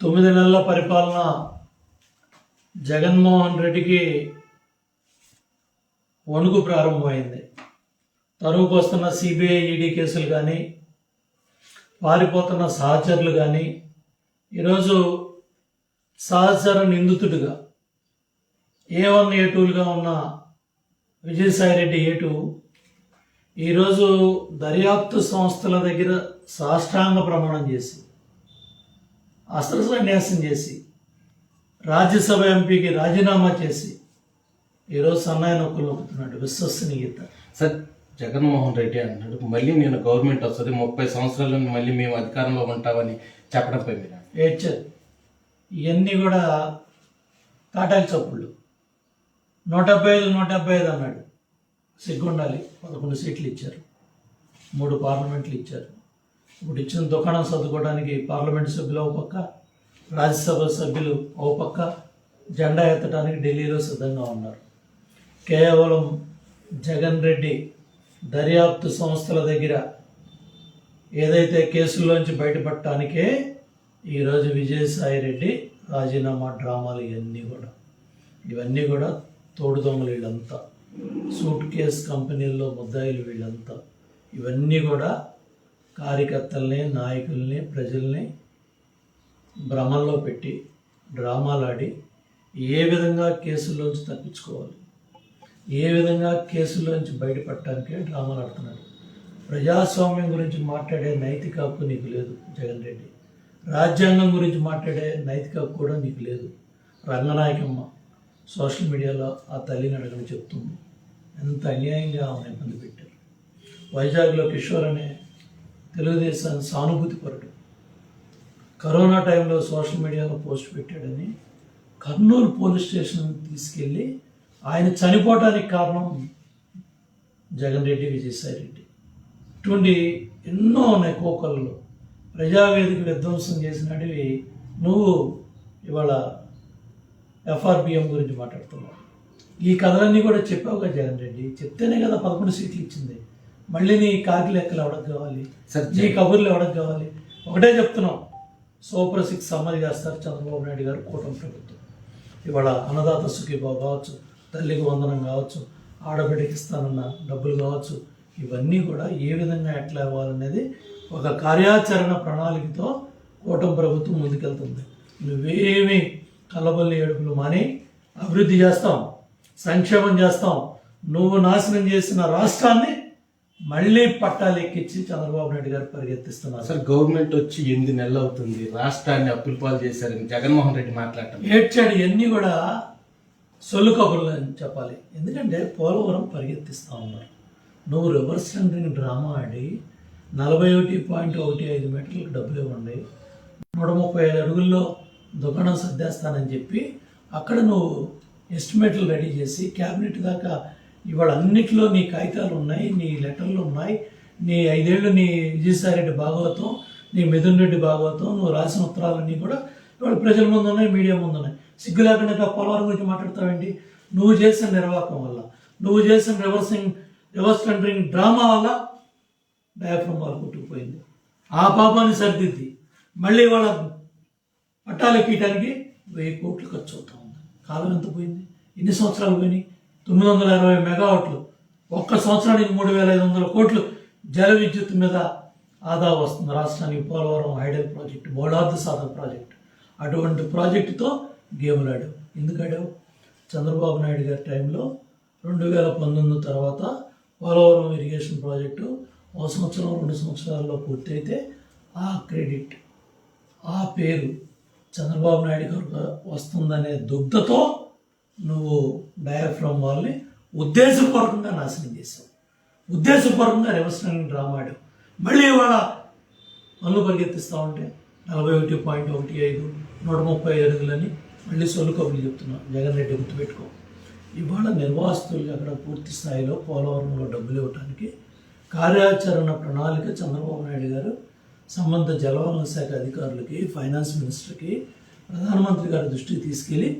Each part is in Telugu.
తొమ్మిది నెలల పరిపాలన జగన్మోహన్ రెడ్డికి వణుకు ప్రారంభమైంది. తరువుకు వస్తున్న సిబిఐ ఈడీ కేసులు కానీ పారిపోతున్న సహచరులు కానీ ఈరోజు సహచర నిందితుడిగా ఏ వన్ ఏ టూలుగా ఉన్న విజయసాయిరెడ్డి ఏ టూ ఈరోజు దర్యాప్తు సంస్థల దగ్గర సాష్టాంగ ప్రమాణం చేసింది అస్త్ర సన్యాసం చేసి రాజ్యసభ ఎంపీకి రాజీనామా చేసి ఈరోజు సన్నాయి నొక్కులు నొక్కుతున్నాడు. విశ్వసనీయత. సార్ జగన్మోహన్ రెడ్డి అంటున్నాడు మళ్ళీ నేను గవర్నమెంట్ వస్తుంది ముప్పై సంవత్సరాల్లో మళ్ళీ మేము అధికారంలో ఉంటామని చెప్పడంపై మీరు ఏడ్చారు. ఇవన్నీ కూడా తాటాకి చప్పుళ్ళు. నూట డెబ్బై ఐదు నూట డెబ్బై ఐదు అన్నాడు. సిగ్గుండాలి. పదకొండు సీట్లు ఇచ్చారు. మూడు పార్లమెంట్లు ఇచ్చారు. ఇప్పుడు ఇచ్చిన దుకాణం సర్దుకోవడానికి పార్లమెంట్ సభ్యులు ఒక పక్క రాజ్యసభ సభ్యులు ఒక పక్క జెండా ఎత్తడానికి ఢిల్లీలో సిద్ధంగా ఉన్నారు. కేవలం జగన్ రెడ్డి దర్యాప్తు సంస్థల దగ్గర ఏదైతే కేసుల్లోంచి బయటపడటానికే ఈరోజు విజయసాయి రెడ్డి రాజీనామా డ్రామాలు ఇవన్నీ కూడా ఇవన్నీ కూడా తోడు దొంగలు వీళ్ళంతా. సూట్ కేస్ కంపెనీల్లో ముద్దాయిలు వీళ్ళంతా. ఇవన్నీ కూడా కార్యకర్తల్ని నాయకుల్ని ప్రజల్ని భ్రమంలో పెట్టి డ్రామాలాడి ఏ విధంగా కేసుల్లోంచి తప్పించుకోవాలి? ఏ విధంగా కేసుల్లోంచి బయటపడటానికే డ్రామాలు ఆడుతున్నాడు? ప్రజాస్వామ్యం గురించి మాట్లాడే నైతిక హక్కు నీకు లేదు జగన్ రెడ్డి. రాజ్యాంగం గురించి మాట్లాడే నైతిక హక్కు కూడా నీకు లేదు. రంగనాయకమ్మ సోషల్ మీడియాలో ఆ తల్లిని అడగని చెప్తుంది. ఎంత అన్యాయంగా ఆమెను ఇబ్బంది పెట్టారు. వైజాగ్లో కిషోర్ అనే తెలుగుదేశాన్ని సానుభూతి పరుడు. కరోనా టైంలో సోషల్ మీడియాలో పోస్ట్ పెట్టాడని కర్నూలు పోలీస్ స్టేషన్ తీసుకెళ్ళి ఆయన చనిపోవటానికి కారణం జగన్ రెడ్డి విజయసాయి రెడ్డి. ఇటువంటి ఎన్నో ఉన్నాయి కోకల్లో. ప్రజావేదిక విధ్వంసం చేసినటివి నువ్వు ఇవాళ ఎఫ్ఆర్బిఎం గురించి మాట్లాడుతున్నావు. ఈ కథలన్నీ కూడా చెప్పావుగా జగన్ రెడ్డి. చెప్తేనే కదా పదకొండు సీట్లు ఇచ్చింది. మళ్ళీ నీ కాకి లెక్కలు ఎవడకు కావాలి? నీ కబుర్లు ఎవడకు కావాలి? ఒకటే చెప్తున్నాం. సూపర్ సిక్స్ అమలు చేస్తారు చంద్రబాబు నాయుడు గారు కూటమి ప్రభుత్వం. ఇవాళ అన్నదాత సుఖీబాబు కావచ్చు తల్లికి వందనం కావచ్చు ఆడబిడ్డకి ఇస్తానన్న డబ్బులు కావచ్చు ఇవన్నీ కూడా ఏ విధంగా ఎట్లా ఇవ్వాలనేది ఒక కార్యాచరణ ప్రణాళికతో కూటమి ప్రభుత్వం ముందుకెళ్తుంది. నువ్వేమి కలబల్లి ఏడుపులు మాని అభివృద్ధి చేస్తాం సంక్షేమం చేస్తాం నువ్వు నాశనం చేసిన రాష్ట్రాన్ని మళ్ళీ పట్టాలు ఎక్కించి చంద్రబాబు నాయుడు గారు పరిగెత్తిస్తున్నారు. సార్ గవర్నమెంట్ వచ్చి ఎనిమిది నెలలు అవుతుంది. రాష్ట్రాన్ని అప్పుల పాలు చేశారని జగన్మోహన్ రెడ్డి మాట్లాడటం. ఏడ్చాడు ఇవన్నీ కూడా సొల్లు కబుర్లు అని చెప్పాలి. ఎందుకంటే పోలవరం పరిగెత్తిస్తా ఉన్నారు. నువ్వు రివర్స్ టెండరింగ్ డ్రామా ఆడి నలభై ఒకటి పాయింట్ ఒకటి ఐదు మీటర్లకు డబ్బులు ఇవ్వండి. నూట ముప్పై ఐదు అడుగుల్లో దుకాణం సర్దేస్తానని చెప్పి అక్కడ నువ్వు ఎస్టిమేట్లు రెడీ చేసి క్యాబినెట్ దాకా ఇవాళ అన్నిట్లో నీ కాగితాలు ఉన్నాయి నీ లెటర్లు ఉన్నాయి. నీ ఐదేళ్ళు నీ విజయసాయిరెడ్డి భాగవతం నీ మిథున్ రెడ్డి భాగవతం నువ్వు రాసిన ఉత్తరాలన్నీ కూడా ఇవాళ ప్రజల ముందు ఉన్నాయి మీడియా ముందు ఉన్నాయి సిగ్గు లేకుండా పోలవరం గురించి మాట్లాడతావేంటి? నువ్వు చేసిన నిర్వాహకం వల్ల నువ్వు చేసిన రివర్సింగ్ రివర్స్ టెండరింగ్ డ్రామా వల్ల డయాఫ్రమ్ వాళ్ళు కొట్టుకుపోయింది. ఆ పాపాన్ని సరిదిద్ది. మళ్ళీ వాళ్ళ పట్టాలెక్కడానికి వెయ్యి కోట్లు ఖర్చు అవుతా ఉంది. కాలం ఎంత పోయింది? ఎన్ని సంవత్సరాలు పోయినాయి? తొమ్మిది వందల ఇరవై మెగావాట్లు. ఒక్క సంవత్సరానికి మూడు వేల ఐదు వందల కోట్లు జల విద్యుత్ మీద ఆదా వస్తుంది. రాష్ట్రానికి పోలవరం హైడల్ ప్రాజెక్ట్ బోళార్థ సాధన ప్రాజెక్ట్. అటువంటి ప్రాజెక్టుతో గేములు ఆడావు ఎందుకు ఆడావు? చంద్రబాబు నాయుడు గారి టైంలో రెండు వేల పంతొమ్మిది తర్వాత పోలవరం ఇరిగేషన్ ప్రాజెక్టు ఒక సంవత్సరం రెండు సంవత్సరాల్లో పూర్తయితే ఆ క్రెడిట్ ఆ పేరు చంద్రబాబు నాయుడు గారు వస్తుందనే దుగ్ధతో నువ్వు డయాఫ్రామ్ వాళ్ళని ఉద్దేశపూర్వకంగా నాశనం చేసావు ఉద్దేశపూర్వకంగా రివర్స్ డ్రామా మళ్ళీ ఇవాళ పనులు పరిగెత్తిస్తూ ఉంటే నలభై ఒకటి పాయింట్ ఒకటి ఐదు నూట ముప్పై అడుగులని మళ్ళీ సొల్లు కబుర్లు చెప్తున్నా. జగన్ రెడ్డి గుర్తుపెట్టుకో. ఇవాళ నిర్వాసితులు అక్కడ పూర్తి స్థాయిలో పోలవరంలో డబ్బులు ఇవ్వడానికి కార్యాచరణ ప్రణాళిక చంద్రబాబు నాయుడు గారు సంబంధ జలవనరుల శాఖ అధికారులకి ఫైనాన్స్ మినిస్టర్కి ప్రధానమంత్రి గారి దృష్టికి తీసుకెళ్ళి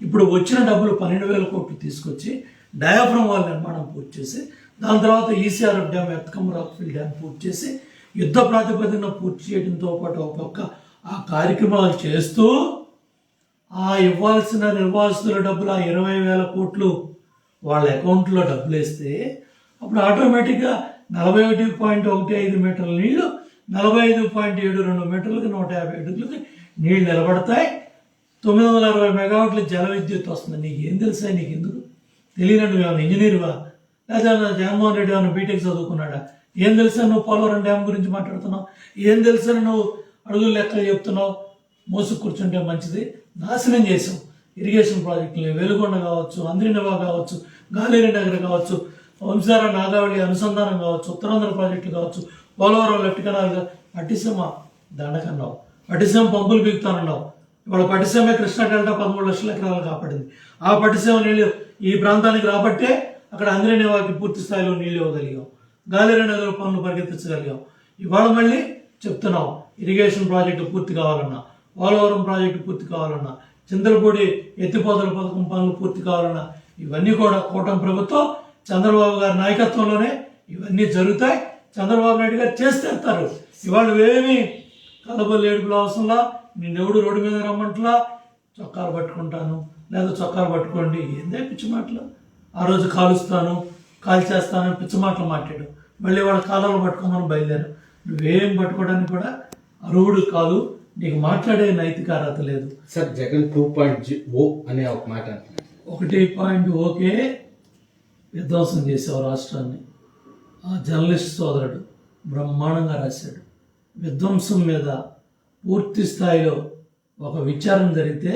ఇప్పుడు వచ్చిన డబ్బులు పన్నెండు వేల కోట్లు తీసుకొచ్చి డయాఫ్రమ్ వాల్ నిర్మాణం పూర్తి చేసి దాని తర్వాత E C R F dam earth cum rockfill dam పూర్తి చేసి యుద్ధ ప్రాతిపదికన పూర్తి చేయడంతో పాటు ఒక పక్క ఆ కార్యక్రమాలు చేస్తూ ఆ ఇవ్వాల్సిన నిర్వాసితుల డబ్బులు ఆ ఇరవై వేల కోట్లు వాళ్ళ అకౌంట్లో డబ్బులు వేస్తే అప్పుడు ఆటోమేటిక్గా నలభై ఒకటి పాయింట్ ఒకటి ఐదు మీటర్ల నీళ్ళు నలభై ఐదు పాయింట్ ఏడు రెండు మీటర్లకి నూట యాభై అడుగులకి నీళ్ళు నిలబడతాయి. తొమ్మిది వందల అరవై మెగావాట్ల జల విద్యుత్ వస్తుంది. నీకు ఏం తెలుసా నీకు ఎందుకు తెలియనట్టు ఏమైనా ఇంజనీర్వా లేదా జగన్మోహన్ రెడ్డి ఏమైనా బీటెక్ చదువుకున్నాడా? ఏం తెలుసా నువ్వు పోలవరం డ్యామ్ గురించి మాట్లాడుతున్నావు? ఏం తెలుసా నువ్వు అడుగులు లెక్కలు చెప్తున్నావు? మోసు కూర్చుంటే మంచిది. నాశనం చేసాం ఇరిగేషన్ ప్రాజెక్టులు వెలుగొండ కావచ్చు అంద్రినవా కావచ్చు గాలేరి నగర్ కావచ్చు వంశార నాగావళి అనుసంధానం కావచ్చు ఉత్తరాంధ్ర ప్రాజెక్టులు కావచ్చు పోలవరం లెఫ్ట్ కెనాల్ గా- పట్టిసీమ దండకన్నావు. పట్టిసీమ పంపులు బిగుతానన్నావు ఇవాళ పట్టిసీమ కృష్ణా డెల్టా పదమూడు లక్షల ఎకరాలు కాపాడింది ఆ పట్టిసీమ నీళ్ళు ఈ ప్రాంతానికి రాబట్టే అక్కడ అంద్రినవాకి పూర్తి స్థాయిలో నీళ్ళు ఇవ్వగలిగాం. గాలేరి నగర్ పనులు పరిగెత్తించగలిగాం. ఇవాళ మళ్ళీ చెప్తున్నాం ఇరిగేషన్ ప్రాజెక్టు పూర్తి కావాలన్నా పోలవరం ప్రాజెక్టు పూర్తి కావాలన్నా చంద్రపూడి ఎత్తిపోతల పథకం పనులు పూర్తి కావాలన్నా ఇవన్నీ కూడా కూటమి ప్రభుత్వం చంద్రబాబు గారి నాయకత్వంలోనే ఇవన్నీ జరుగుతాయి. చంద్రబాబు నాయుడు గారు చేస్తేస్తారు ఇవాళ ఏమీ కలబల్లి ఏడుపుల అవసరంలా నిన్నెవడు రోడ్డు మీద రమ్మంటలా చొక్కాలు పట్టుకుంటాను. లేదా చొక్కాలు పట్టుకోండి. ఏందే పిచ్చి మాటలు? ఆ రోజు కాలుస్తాను కాల్ చేస్తాను పిచ్చి మాటలు మాట్లాడు. మళ్ళీ వాళ్ళ కాలాలు పట్టుకోమని బయలుదేరు. నువ్వేం పట్టుకోవడానికి కూడా అరువుడు కాదు. నీకు మాట్లాడే నైతిక అర్హత లేదు. Sir Jagan two point O అనే ఒక మాట ఒకటి పాయింట్ ఓకే. విధ్వంసం చేసావు రాష్ట్రాన్ని. ఆ జర్నలిస్ట్ సోదరుడు బ్రహ్మాండంగా రాశాడు. విధ్వంసం మీద పూర్తి స్థాయిలో ఒక విచారం జరిగితే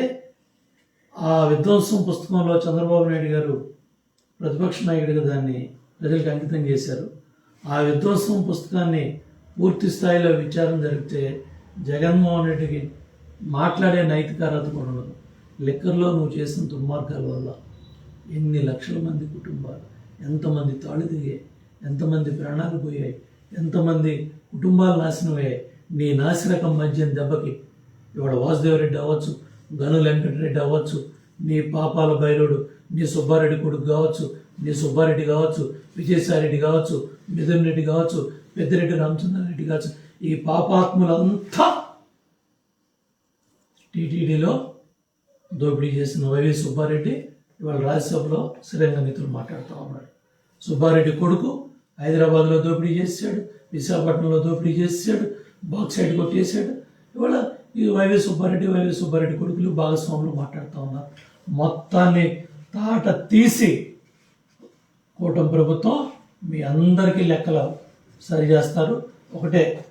ఆ విధ్వంసం పుస్తకంలో చంద్రబాబు నాయుడు గారు ప్రతిపక్ష నాయకుడిగా దాన్ని ప్రజలకు అంకితం చేశారు. ఆ విధ్వంసం పుస్తకాన్ని పూర్తి స్థాయిలో విచారం జరిగితే జగన్మోహన్ రెడ్డికి మాట్లాడే నైతిక అర్హత కూడా ఉండదు. లిక్కర్లో నువ్వు చేసిన దుర్మార్గాల వల్ల ఎన్ని లక్షల మంది కుటుంబాలు ఎంతమంది తాళి దిగాయి ఎంతమంది ప్రాణాలు పోయాయి ఎంతమంది కుటుంబాలు నాశనం నీ నాసిరకం మధ్యం దెబ్బకి ఇవాడు వాసుదేవరెడ్డి అవ్వచ్చు గను వెంకటరెడ్డి అవ్వచ్చు నీ పాపాల భైరవుడు నీ సుబ్బారెడ్డి కొడుకు కావచ్చు నీ సుబ్బారెడ్డి కావచ్చు విజయసాయిరెడ్డి కావచ్చు మిథున్ రెడ్డి కావచ్చు పెద్దిరెడ్డి రామచంద్రారెడ్డి కావచ్చు ఈ పాపాత్ములంతా టీటీడీలో దోపిడీ చేసిన వైవి సుబ్బారెడ్డి ఇవాళ రాజ్యసభలో శ్రీరంగ మిత్రులు మాట్లాడుతూ ఉన్నాడు సుబ్బారెడ్డి కొడుకు హైదరాబాద్లో దోపిడీ చేశాడు. విశాఖపట్నంలో దోపిడీ చేశాడు బాక్సైడ్ కొట్టేశాడు. ఇవాళ ఈ వైవి సుబ్బారెడ్డి వైవి సుబ్బారెడ్డి కొడుకులు భాగస్వాములు మాట్లాడుతూ ఉన్నారు. మొత్తాన్ని తాట తీసి కూటమి ప్రభుత్వం మీ అందరికీ లెక్కలు సరి చేస్తారు. ఒకటే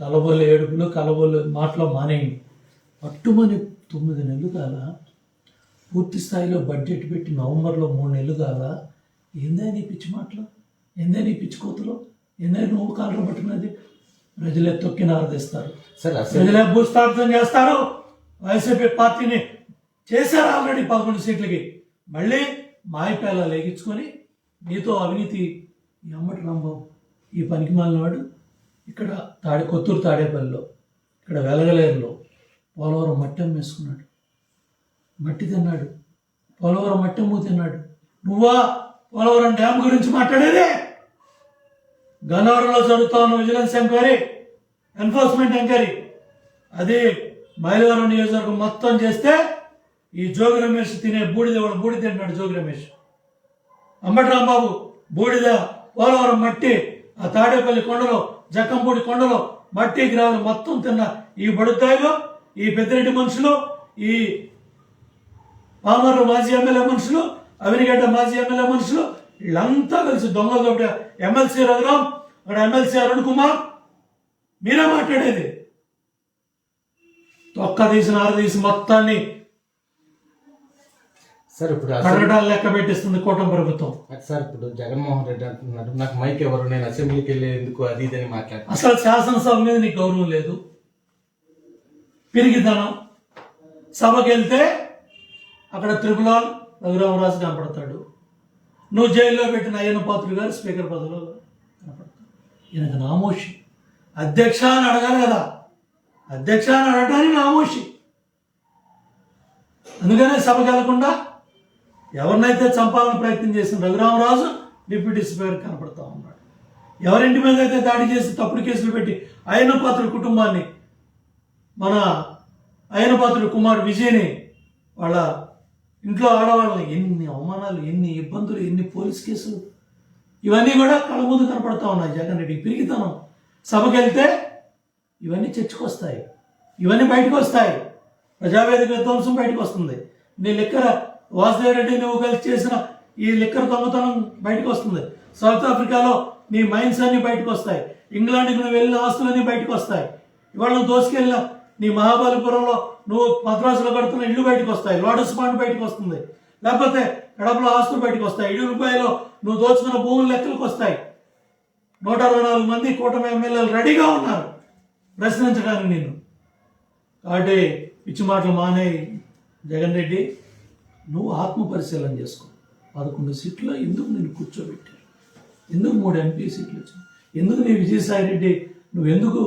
కలబోలు ఏడుపులు కలబోలు మాటలు మానేయండి. పట్టుమని తొమ్మిది నెలలు కాల పూర్తి స్థాయిలో బడ్జెట్ పెట్టి నవంబర్లో మూడు నెలలు కాల ఏందని పిచ్చి మాటలు? ఏందని నీ పిచ్చి కోతలో? ఏందా నువ్వు కాలర పట్టుకున్నది ప్రజలే తొక్కి నారదీస్తారు సార్ అసలు ప్రజలే భూస్థాపితం చేస్తారు. వైసీపీ పార్టీని చేశారు ఆల్రెడీ పదకొండు సీట్లకి. మళ్ళీ మాయపేల లేగించుకొని నీతో అవినీతి ఈ అమ్మటి రాంబాబు ఈ పనికి మాలినవాడు ఇక్కడ తాడే కొత్తూరు తాడేపల్లిలో ఇక్కడ వెలగలేరులో పోలవరం మట్టి అమ్మేసుకున్నాడు మట్టి తిన్నాడు. పోలవరం మట్టి అమ్ము తిన్నాడు. నువ్వా పోలవరం డ్యామ్ గురించి మాట్లాడేదే? గన్నవరంలో జరుగుతా ఉన్న విజిలెన్స్ ఎంక్వైరీ ఎన్ఫోర్స్మెంట్ ఎంక్వైరీ. అది మైలవరం నియోజకవర్గం మొత్తం చేస్తే ఈ జోగి రమేష్ తినే బూడిద వాడు బూడిద తింటాడు జోగి రమేష్. అంబటి రాంబాబు బూడిద పోలవరం మట్టి ఆ తాడేపల్లి కొండలో జక్కంపూడి కొండలో మట్టి గ్రాములు మొత్తం తిన్న ఈ బడుతాయిలో ఈ పెద్దిరెడ్డి మనుషులు ఈ పామర్రు మాజీ ఎమ్మెల్యే మనుషులు అవినిగడ్డ మాజీ ఎమ్మెల్యే మనుషులు వీళ్ళంతా కలిసి దొంగ దొంగ ఎమ్మెల్సీ రఘురాం అక్కడ ఎమ్మెల్సీ అరుణ్ కుమార్ మీరే మాట్లాడేది. తొక్క తీసిన ఆర తీసి మొత్తాన్ని సార్ ఇప్పుడు కడగడాలు లెక్క పెట్టిస్తుంది కూటమి ప్రభుత్వం. సార్ ఇప్పుడు జగన్మోహన్ రెడ్డి అంటున్నాడు. నాకు మైక్ ఎవరు? నేను అసెంబ్లీకి వెళ్ళేందుకు అది ఇది అని మాట్లాడుతున్నాను అసలు శాసనసభ మీద నీకు గౌరవం లేదు. పిరిగితనం సభకి వెళ్తే అక్కడ త్రిపులాల్ రఘురామరాజు కనపడతాడు. నువ్వు జైల్లో పెట్టిన అయ్యన్న పాత్రుడు గారు స్పీకర్ పదవిలో కనపడతాడు ఈయనకు నామోషి. అధ్యక్ష అని అడగాలి కదా. అధ్యక్ష అని అడగటానికి నామోషి. అందుకనే సభకి వెళ్ళకుండా ఎవరినైతే చంపాలని ప్రయత్నం చేసిన రఘురామరాజు డిప్యూటీ స్పీకర్ కనపడతా ఉన్నాడు. ఎవరింటి మీద అయితే దాడి చేసి తప్పుడు కేసులు పెట్టి అయ్యన్న పాత్రుడి కుటుంబాన్ని మన అయనపాత్రుడు కుమార్ విజయ్ని వాళ్ళ ఇంట్లో ఆడవాళ్ళని ఎన్ని అవమానాలు ఎన్ని ఇబ్బందులు ఎన్ని పోలీస్ కేసులు. ఇవన్నీ కూడా కళ్ళ ముందు కనపడతా ఉన్నాయి జగన్ రెడ్డి పిరిగితనం సభకి వెళ్తే ఇవన్నీ చర్చకొస్తాయి. ఇవన్నీ బయటకు వస్తాయి ప్రజావేదిక విధ్వంసం బయటకు వస్తుంది నీ లిక్కర వాసుదేవ రెడ్డి నువ్వు కలిసి చేసిన ఈ లిక్కర్ దొంగతనం బయటకు వస్తుంది సౌత్ ఆఫ్రికాలో నీ మైన్స్ అన్ని బయటకు వస్తాయి ఇంగ్లాండ్కి నువ్వు వెళ్ళిన ఆస్తులన్నీ బయటకు వస్తాయి ఇవాళ నువ్వు దోసుకెళ్ళిన నీ మహాబలిపురంలో నువ్వు మద్రాసులో కడుతున్న ఇళ్ళు బయటకు వస్తాయి లోటస్ పాండ్ బయటకు వస్తుంది. లేకపోతే కడపలో ఆస్తులు బయటకు వస్తాయి. రూపాయలు నువ్వు దోచుకున్న భూములు లెక్కలకు వస్తాయి. నూట అరవై నాలుగు మంది కూటమి ఎమ్మెల్యేలు రెడీగా ఉన్నారు. ప్రశ్నించడానికి నేను కాబట్టి పిచ్చి మాటలు మానే జగన్ రెడ్డి నువ్వు ఆత్మ పరిశీలన చేసుకో. పదకొండు సీట్లు ఎందుకు నేను కూర్చోబెట్టారు? ఎందుకు మూడు ఎంపీ సీట్లు వచ్చాయి ఎందుకు నీ విజయసాయి రెడ్డి నువ్వు ఎందుకు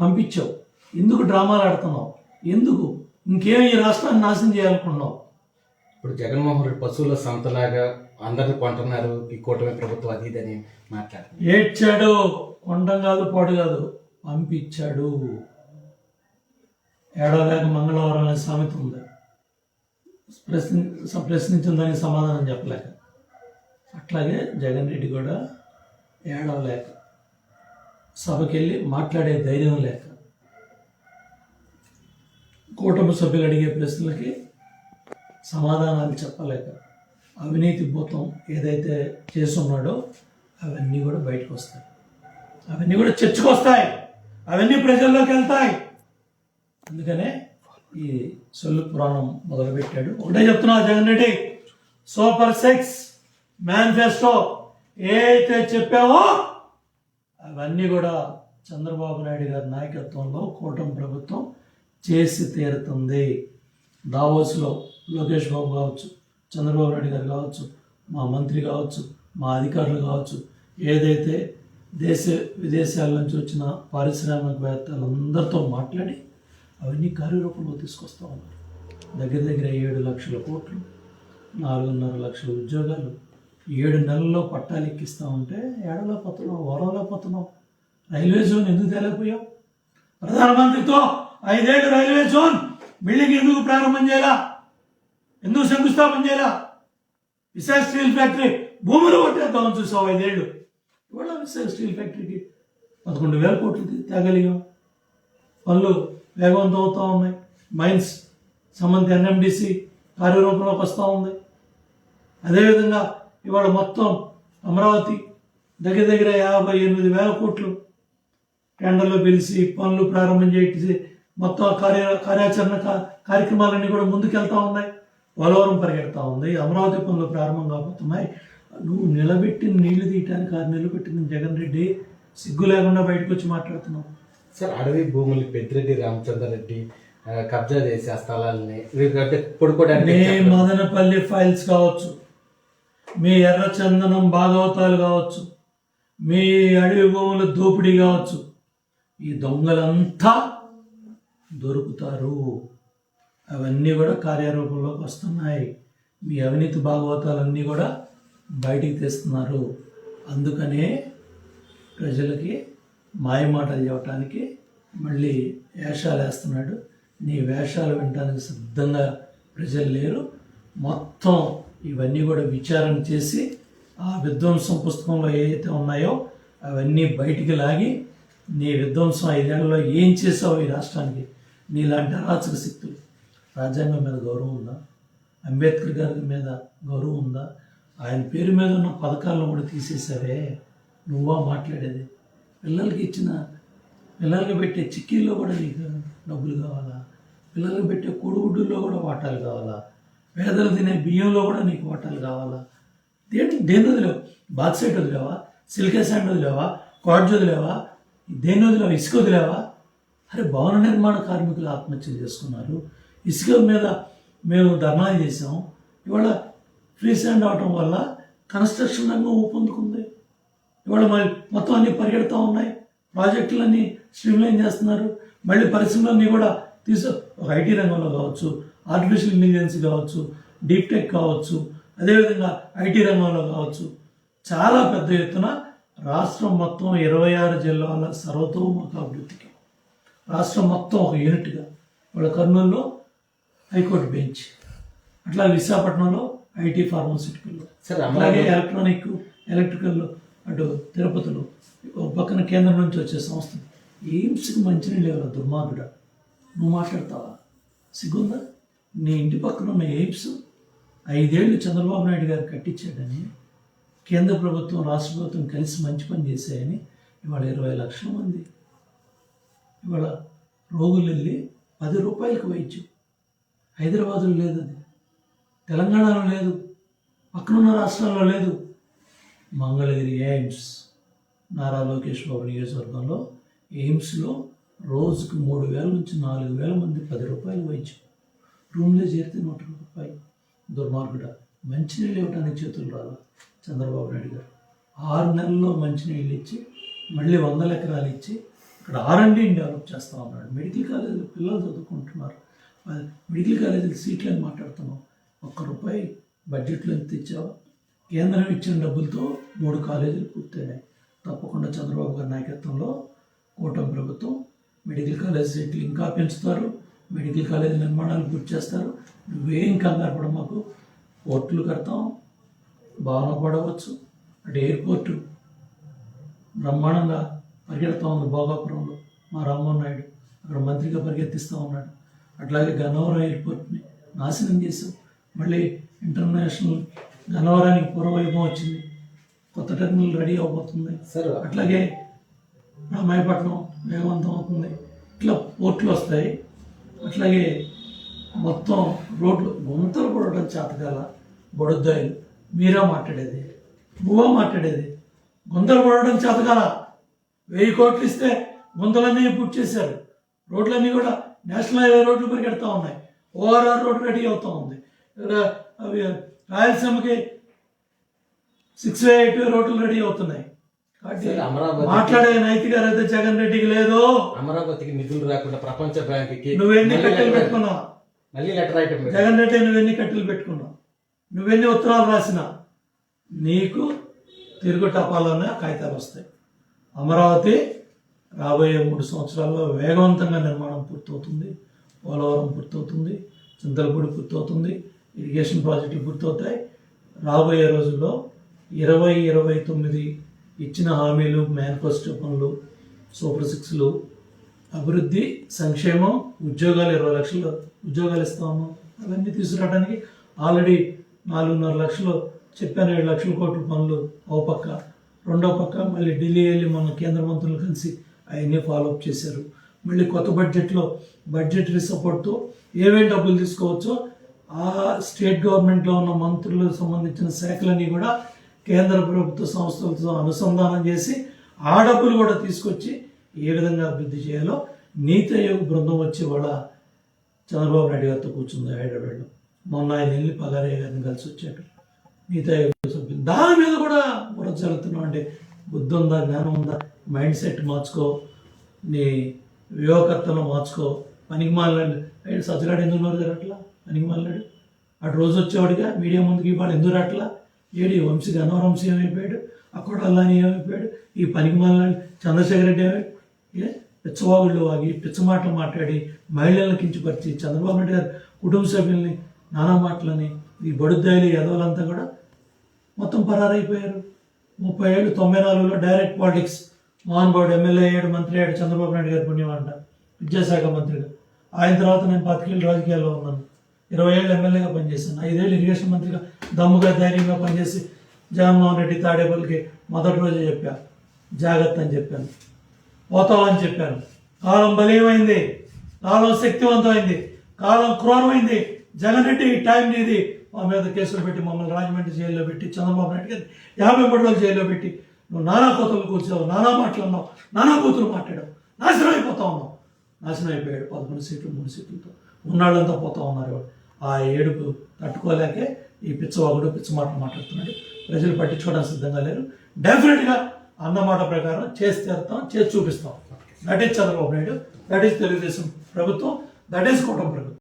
పంపించావు? ఎందుకు డ్రామాలు ఆడుతున్నావు? ఎందుకు? ఇంకేం ఈ రాష్ట్రాన్ని నాశనం చేయాలనుకున్నావు ఇప్పుడు జగన్మోహన్ రెడ్డి పశువుల సంతలాగా అందరిని కొంటున్నారు. ఈ కూటమి ప్రభుత్వం అది ఇది అని మాట్లాడారు ఏడ్చాడు. కొండం కాదు పాడు కాదు. పంపించాడు. ఏడవలేక మంగళవారం అనే సామెత ఉంది. ప్రశ్ని ప్రశ్నించిన దానికి సమాధానం చెప్పలేక. అట్లాగే జగన్ రెడ్డి కూడా ఏడవలేక సభకి వెళ్ళి మాట్లాడే ధైర్యం లేక కూటమి సభ్యులు అడిగే ప్రశ్నలకి సమాధానాలు చెప్పలేక అవినీతి భూతం ఏదైతే చేస్తున్నాడో అవన్నీ కూడా బయటకు వస్తాయి. అవన్నీ కూడా చర్చకు వస్తాయి. అవన్నీ ప్రజల్లోకి వెళ్తాయి. అందుకనే ఈ సొల్లు పురాణం మొదలుపెట్టాడు. ఒకటే చెప్తున్నా Jagan Reddy super six manifesto ఏదైతే చెప్పావో అవన్నీ కూడా చంద్రబాబు నాయుడు గారి నాయకత్వంలో కూటమి ప్రభుత్వం చేసి తీరుతుంది. దావోస్లో లోకేష్ బాబు కావచ్చు చంద్రబాబు నాయుడు గారు కావచ్చు మా మంత్రి కావచ్చు మా అధికారులు కావచ్చు ఏదైతే దేశ విదేశాల నుంచి వచ్చిన పారిశ్రామికవేత్తలు అందరితో మాట్లాడి అవన్నీ కార్యరూపంలో తీసుకొస్తా ఉన్నారు. దగ్గర దగ్గర ఏడు లక్షల కోట్లు నాలుగున్నర లక్షల ఉద్యోగాలు ఏడు నెలల్లో పట్టాలు ఎక్కిస్తా ఉంటే ఏడలో పోతున్నాం ఓరలో పోతున్నాం రైల్వే జోన్ ఎందుకు తేలేకపోయావు? ప్రధానమంత్రితో ఐదేళ్ళు రైల్వే జోన్ బిల్డింగ్ ఎందుకు ప్రారంభం చేయాలా? ఎందుకు శంకుస్థాపన చేయాలా? విశాఖ స్టీల్ ఫ్యాక్టరీ భూములు కొట్టేద్దామని చూసావు ఐదేళ్ళు ఇవాళ విశాఖ స్టీల్ ఫ్యాక్టరీకి పదకొండు వేల కోట్లు తేగలిగాం పనులు వేగవంతం అవుతూ ఉన్నాయి. మైన్స్ సంబంధిత ఎన్ఎండిసి కార్యరూపంలోకి వస్తూ ఉంది. అదేవిధంగా ఇవాళ మొత్తం అమరావతి దగ్గర దగ్గర యాభై ఎనిమిది వేల కోట్లు టెండర్లో పిలిచి పనులు ప్రారంభం చేసి మొత్తం కార్య కార్యాచరణ కార్యక్రమాలన్నీ కూడా ముందుకెళ్తా ఉన్నాయి. పోలవరం పరిగెడతా ఉంది. అమరావతి పనులు ప్రారంభం కాబోతున్నాయి. నువ్వు నిలబెట్టి నీళ్ళు తీయటానికి ఆరు నెలలు పెట్టిన జగన్ రెడ్డి. సిగ్గు లేకుండా బయటకు వచ్చి మాట్లాడుతున్నావు. సార్ అడవి భూములు పెద్దిరెడ్డి రామచంద్రరెడ్డి ఆ, కబ్జా చేసి ఆ స్థలాలని పొడుకోవడానికి మదనపల్లి ఫైల్స్ కావచ్చు. మీ ఎర్రచందనం భాగవతాలు కావచ్చు. మీ అడవి భూముల దోపిడీ కావచ్చు. ఈ దొంగలంతా దొరుకుతారు. అవన్నీ కూడా కార్యరూపంలోకి వస్తున్నాయి. మీ అవినీతి భాగవతాలన్నీ కూడా బయటికి తెస్తున్నారు. అందుకనే ప్రజలకి మాయమాటలు చెప్పడానికి మళ్ళీ వేషాలు వేస్తున్నాడు. నీ వేషాలు వినడానికి సిద్ధంగా ప్రజలు లేరు. మొత్తం ఇవన్నీ కూడా విచారణ చేసి ఆ విధ్వంసం పుస్తకంలో ఏదైతే ఉన్నాయో అవన్నీ బయటికి లాగి నీ విధ్వంసం ఐదేళ్ళలో ఏం చేసావు ఈ రాష్ట్రానికి? నీలాంటి అరాచక శక్తులు. రాజ్యాంగం మీద గౌరవం ఉందా? అంబేద్కర్ గారి మీద గౌరవం ఉందా? ఆయన పేరు మీద ఉన్న పథకాలను కూడా తీసేసావే నువ్వా మాట్లాడేది? పిల్లలకి ఇచ్చిన పిల్లలకి పెట్టే చిక్కీల్లో కూడా నీకు డబ్బులు కావాలా? పిల్లలకి పెట్టే కోడిగుడ్డుల్లో కూడా వాటాలు కావాలా? పేదలు తినే బియ్యంలో కూడా నీకు వాటాలు కావాలా? దేని దేని వదిలేవు? బాక్సైట్ వదిలేవా? సిల్కే శాండ్ వదిలేవా? క్వాడ్జ్ వదిలేవా? దేని వదిలేవా? ఇసుక వదిలేవా? అరే భవన నిర్మాణ కార్మికులు ఆత్మహత్యలు చేసుకున్నారు. ఇసుక మీద మేము ధర్నాలు చేసాం ఇవాళ ఫ్రీ స్టాండ్ అవటం వల్ల కన్స్ట్రక్షన్ రంగం ఊపందుకుంది. ఇవాళ మరి మొత్తం అన్ని పరిగెడుతూ ఉన్నాయి. ప్రాజెక్టులన్నీ స్ట్రీమ్లైన్ చేస్తున్నారు. మళ్ళీ పరిశ్రమలన్నీ కూడా తీసు ఒక ఐటీ రంగంలో కావచ్చు ఆర్టిఫిషియల్ ఇంటెలిజెన్స్ కావచ్చు డీప్ టెక్ కావచ్చు అదేవిధంగా ఐటీ రంగంలో కావచ్చు. చాలా పెద్ద ఎత్తున రాష్ట్రం మొత్తం ఇరవై ఆరు జిల్లాల సర్వతోముఖ అభివృద్ధికి రాష్ట్రం మొత్తం ఒక యూనిట్గా. వాళ్ళ కర్నూలులో హైకోర్టు బెంచ్. అట్లా విశాఖపట్నంలో ఐటీ ఫార్మాసిటికల్లో. సార్ అలాగే ఎలక్ట్రానిక్ ఎలక్ట్రికల్ అటు తిరుపతిలో. ఒక పక్కన కేంద్రం నుంచి వచ్చే సంస్థ. ఎయిమ్స్కి మంచినీళ్ళు ఎవరు దుర్మార్గుడా? నువ్వు మాట్లాడతావా? సిగ్గుందా? నీ ఇంటి పక్కన ఉన్న ఎయిమ్స్ ఐదేళ్ళు చంద్రబాబు నాయుడు గారు కట్టించాడని కేంద్ర ప్రభుత్వం రాష్ట్ర ప్రభుత్వం కలిసి మంచి పని చేశాయని ఇవాళ ఇరవై లక్షల మంది. ఇవాళ రోగులు వెళ్ళి పది రూపాయలకు వైద్యం. హైదరాబాద్లో లేదు అది. తెలంగాణలో లేదు. పక్కనున్న రాష్ట్రాల్లో లేదు. మంగళగిరి ఎయిమ్స్ నారా లోకేష్ బాబు నియోజకవర్గంలో ఎయిమ్స్లో రోజుకు మూడు వేల నుంచి నాలుగు వేల మంది పది రూపాయలు వైద్యం. రూమ్లో చేరితే నూట రూపాయలు. దుర్మార్గుడ మంచినీళ్ళు ఇవ్వడానికి చేతులు రాలా? చంద్రబాబు నాయుడు గారు. ఆరు నెలల్లో మంచినీళ్ళు ఇచ్చి మళ్ళీ వందల ఎకరాలు ఇచ్చి ఇక్కడ ఆర్ఎండి డెవలప్ చేస్తా ఉన్నాడు. మెడికల్ కాలేజీలో పిల్లలు చదువుకుంటున్నారు. అది మెడికల్ సీట్లు సీట్లని మాట్లాడుతున్నాం ఒక్క రూపాయి బడ్జెట్లో ఎంత ఇచ్చావా? కేంద్రం ఇచ్చిన డబ్బులతో మూడు కాలేజీలు పూర్తయినాయి. తప్పకుండా చంద్రబాబు గారి నాయకత్వంలో కూటమి ప్రభుత్వం మెడికల్ కాలేజ్ సీట్లు ఇంకా పెంచుతారు. మెడికల్ కాలేజ్ నిర్మాణాలు పూర్తి చేస్తారు. నువ్వేం కంగారు పడ మాకు కోర్టులు కడతాం. భవన పడవచ్చు అటు ఎయిర్పోర్టు బ్రహ్మాండంగా పరిగెడతా ఉంది భోగాపురంలో మా రామ్మోహన్ నాయుడు. అక్కడ మంత్రిగా పరిగెత్తిస్తూ ఉన్నాడు. అట్లాగే గన్నవరం ఎయిర్పోర్ట్ని నాశనం చేసాం మళ్ళీ ఇంటర్నేషనల్ గన్నవరానికి పూర్వవైభవం వచ్చింది. కొత్త టెర్మినల్ రెడీ అవబోతుంది. సార్ అట్లాగే రామాయపట్నం వేగవంతం అవుతుంది. ఇట్లా పోర్ట్లు వస్తాయి. అట్లాగే మొత్తం రోడ్లు గుంతలు పడడం చేతకాల బొడద్దాయిలు. మీరా మాట్లాడేది? నువ్వా మాట్లాడేది? గుంతలు పడడం చేతకాల వెయ్యి కోట్లు ఇస్తే గుంతలన్నీ పూర్తి చేశారు. రోడ్లన్నీ కూడా నేషనల్ హైవే రోడ్లు పరిగెడతా ఉన్నాయి. ఓఆర్ఆర్ రోడ్ రెడీ అవుతా ఉంది. అవి రాయలసీమకి సిక్స్ వే ఎయిట్ వే రోడ్లు రెడీ అవుతున్నాయి. మాట్లాడే నైతిక అయితే జగన్ రెడ్డికి లేదు. అమరావతికి నిధులు రాకుండా ప్రపంచ బ్యాంకుకి నువ్వెన్ని కట్టెలు పెట్టుకున్నావు? మళ్ళీ లెటర్ జగన్ రెడ్డి నువ్వెన్ని కట్టెలు పెట్టుకున్నావు? నువ్వెన్ని ఉత్తరాలు రాసినా నీకు తిరుగు టపాలోనే కాగితాలు వస్తాయి. అమరావతి రాబోయే మూడు సంవత్సరాల్లో వేగవంతంగా నిర్మాణం పూర్తవుతుంది. పోలవరం పూర్తవుతుంది. చింతలపూడి పూర్తవుతుంది. ఇరిగేషన్ ప్రాజెక్టులు పూర్తవుతాయి. రాబోయే రోజుల్లో ఇరవై ఇరవై తొమ్మిది ఇచ్చిన హామీలు మేనిఫెస్టో పనులు సూపర్ సిక్స్లు అభివృద్ధి సంక్షేమం ఉద్యోగాలు ఇరవై లక్షలు ఉద్యోగాలు ఇస్తాము? అవన్నీ తీసుకురావడానికి ఆల్రెడీ నాలుగున్నర లక్షలు చెప్పాను ఏడు లక్షల కోట్ల పనులు ఓ పక్క. రెండో పక్క మళ్ళీ ఢిల్లీ వెళ్ళి మన కేంద్ర మంత్రులు కలిసి అవన్నీ ఫాలోఅప్ చేశారు. మళ్ళీ కొత్త బడ్జెట్లో బడ్జెటరీ సపోర్ట్తో ఏమేమి డబ్బులు తీసుకోవచ్చో ఆ స్టేట్ గవర్నమెంట్లో ఉన్న మంత్రులకు సంబంధించిన శాఖలన్నీ కూడా కేంద్ర ప్రభుత్వ సంస్థలతో అనుసంధానం చేసి ఆ డబ్బులు కూడా తీసుకొచ్చి ఏ విధంగా అభివృద్ధి చేయాలో నీతి ఆయోగ్ బృందం వచ్చి వాళ్ళ చంద్రబాబు నాయుడు గారితో కూర్చుంది హైదరాబాద్లో. మొన్న ఆయన వెళ్ళి పగారయ్య గారిని కలిసి వచ్చాడు. మిగతా సభ్యులు. దాని మీద కూడా బుర్ర జరుగుతున్నావు అంటే బుద్ధి ఉందా జ్ఞానం ఉందా? మైండ్ సెట్ మార్చుకో. నీ వివేకర్తను మార్చుకో. పనికి మాలాడు సజ్జగాడు ఎందుకు నోరు జరగట్లా పనికి మాలాడు అటు రోజు వచ్చేవాడిగా మీడియా ముందుకి ఇవాళ ఎందుకు రాట్లా ఏడు వంశీ గన్నవరంశీ ఏమైపోయాడు? అక్కడ అల్లాని ఏమైపోయాడు? ఈ పనికి మాలాడు చంద్రశేఖర్ రెడ్డి ఏమైపోయాడు? ఏ? పిచ్చవాగుళ్ళు వాగి పిచ్చ మాటలు మాట్లాడి మహిళలను కించపరిచి చంద్రబాబు నాయుడు గారు కుటుంబ సభ్యుల్ని నానా మాటలని ఈ బడుద్దాయిలు యదవులంతా కూడా మొత్తం పరారైపోయారు. ముప్పై ఏళ్ళు తొంభై నాలుగులో direct politics. Mohan Babu MLA అయ్యాడు మంత్రి అయ్యాడు చంద్రబాబు నాయుడు గారి పుణ్యమంట విద్యాశాఖ మంత్రిగా. ఆయన తర్వాత నేను పాతికేళ్ళు రాజకీయాల్లో ఉన్నాను. ఇరవై ఏళ్ళు ఎమ్మెల్యేగా పనిచేశాను. ఐదేళ్ళు ఇరిగేషన్ మంత్రిగా దమ్ముగా ధైర్యంగా పనిచేసి జగన్మోహన్ రెడ్డి తాడేపల్లికి మొదటి రోజే చెప్పా. జాగ్రత్త అని చెప్పాను. పోతావని చెప్పాను. కాలం బలీయమైంది కాలం శక్తివంతమైంది. కాలం క్రూరమైంది. జగన్ రెడ్డి టైం నీది మా మీద కేసులు పెట్టి మమ్మల్ని రాజమండ్రి జైల్లో పెట్టి చంద్రబాబు నాయుడు గారిని యాభై మూడు రోజులు జైల్లో పెట్టి నువ్వు నానా కోతలు కూర్చావు నానా మాటలు అన్నావు నానా కూతురు మాట్లాడావు నాశనం అయిపోతా ఉన్నావు. నాశనం అయిపోయాడు పదకొండు సీట్లు మూడు సీట్లతో ఉన్నాళ్ళంతా పోతా ఉన్నారు ఆ ఏడుపు తట్టుకోలేకే ఈ పిచ్చవాగుడు పిచ్చ మాటలు మాట్లాడుతున్నాడు. ప్రజలు పట్టించుకోవడానికి సిద్ధంగా లేరు. డెఫినెట్గా అన్నమాట ప్రకారం చేసి తీరుతాం చేసి చూపిస్తాం. That is Chandrababu Naidu that is Telugu Desam ప్రభుత్వం దట్ ఈస్ కూటమి ప్రభుత్వం.